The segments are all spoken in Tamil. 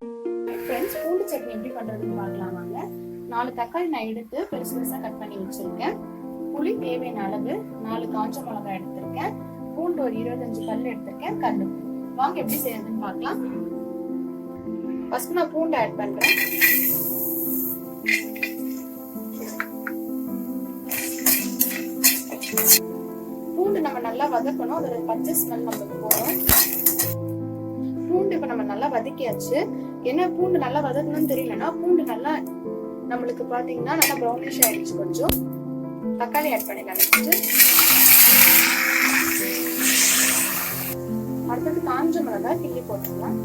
ஃப்ரெண்ட்ஸ் பூண்டு சட்னி எப்படி பண்ணுறதுன்னு பார்க்கலாம் வாங்க. நாலு தக்காளி நான் எடுத்து பெருசு பெருசாக கட் பண்ணி வச்சுருக்கேன். புளி தேவையான அளவு நாலு காஞ்ச மிளகாய் எடுத்திருக்கேன். பூண்டு ஒரு இருபத்தஞ்சு கல் எடுத்திருக்கேன் கல் வாங்க எப்படி செய்யறதுன்னு பார்க்கலாம். ஃபர்ஸ்ட் நான் பூண்டு ஆட் பண்ணுறேன் பூண்டு நம்ம நல்லா வதக்கணும். அதோட பச்சை ஸ்மெல் நமக்கு போகும் பூண்டு இப்ப நம்ம நல்லா வதக்கியாச்சு. என்ன பூண்டு நல்லா வதக்கணும்னு தெரியலன்னா பூண்டு நல்லா நம்மளுக்கு பாத்தீங்கன்னா நல்லா ப்ரௌனிஷ் ஆயிடுச்சு கொஞ்சம். தக்காளி ஆட் பண்ணிடலாம் அடுத்தது காஞ்ச மிளகாய் கிள்ளி போட்டுடலாம்.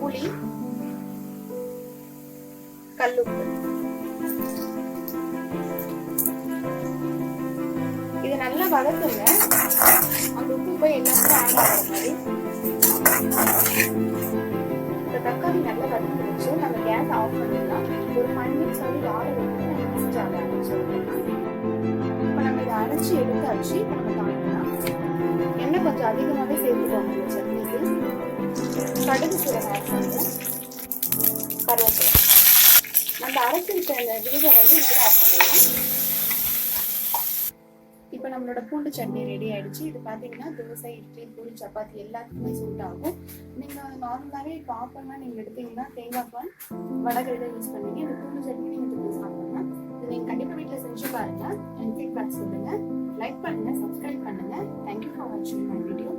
புளி கல்லுப்பு. இதை நல்லா வதக்குங்க. அந்த உப்பு போய் எல்லாத்துக்கும் ஆட் ஆகிற மாதிரி. இந்த தக்காளி நல்லா வதக்கிடுச்சு நம்ம கேஸ் ஆஃப் பண்ணிடலாம். ஒரு ஃபைவ் மினிட்ஸ் வந்து ஆற வைக்கணும் நம்ம மிக்ஸ் ஆக ஆரம்பிச்சிடலாம் இப்போ நம்ம இதை அரைச்சி எடுத்தாச்சு. இப்போ நம்ம தாளிக்கலாம். எண்ணெய் கொஞ்சம் அதிகமாகவே சேர்த்துக்கோங்க இந்த சட்னிக்கு கடுகு சீரகம் ஆட் பண்ணுங்க. கருவேப்பிலை நம்ம அரைச்சிருக்க அந்த விருதை வந்து இதில் ஆட் பண்ணிடலாம் இப்போ நம்மளோட பூண்டு சட்னி ரெடி ஆயிடுச்சு. இது பார்த்தீங்கன்னா தோசை இட்லி பூரி சப்பாத்தி எல்லாத்துக்குமே சூட் ஆகும் நீங்கள் நார்மலாகவே இப்போ ஆப்பம்லாம் நீங்கள் எடுத்தீங்கன்னா தேங்காய் பால் வடகை இதை யூஸ் பண்ணீங்க இந்த பூண்டு சட்னி நீங்கள் யூஸ் சாப்பிடலாம். இது நீங்கள் கண்டிப்பாக வீட்டில் செஞ்சு பாருங்க. என் ஃபீட்பேக் சொல்லுங்கள் லைக் பண்ணுங்கள் சப்ஸ்கிரைப் பண்ணுங்கள் தேங்க்யூ ஃபார் வாட்சிங் மை வீடியோ